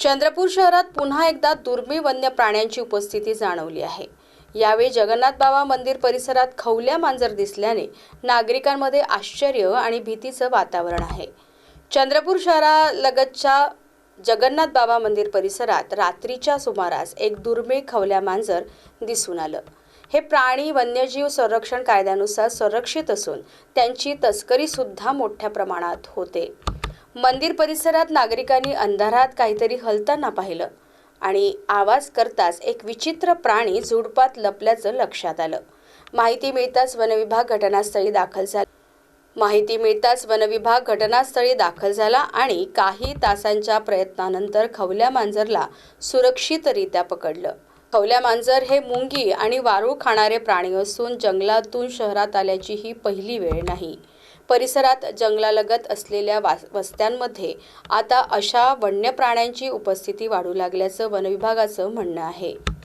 चंद्रपूर शहरात पुन्हा एकदा दुर्मिळ वन्य प्राण्यांची उपस्थिती जाणवली आहे. यावेळी जगन्नाथ बाबा मंदिर परिसरात खवल्या मांजर दिसल्याने नागरिकांमध्ये आश्चर्य आणि भीतीचं वातावरण आहे. चंद्रपूर शहरालगतच्या जगन्नाथ बाबा मंदिर परिसरात रात्रीच्या सुमारास एक दुर्मिळ खवल्या मांजर दिसून आलं. हे प्राणी वन्यजीव संरक्षण कायद्यानुसार संरक्षित असून त्यांची तस्करीसुद्धा मोठ्या प्रमाणात होते. मंदिर परिसरात नागरिकांनी अंधारात काहीतरी हलताना पाहिलं आणि आवाज करताच एक विचित्र प्राणी झुडपात लपल्याचं लक्षात आलं. माहिती मिळताच वनविभाग घटनास्थळी दाखल झाला. माहिती मिळताच वनविभाग घटनास्थळी दाखल झाला आणि काही तासांच्या प्रयत्नानंतर खवल्या मांजरला सुरक्षितरित्या पकडलं. खवल्या मांजर हे मुंगी आणि वारूळ खाणारे प्राणी असून जंगलातून शहरात आल्याची ही पहिली वेळ नाही. परिसरात जंगलालगत असलेल्या वास वस्त्यांमध्ये आता अशा वन्य प्राण्यांची उपस्थिती वाढू लागल्याचं वनविभागाचं म्हणणं आहे.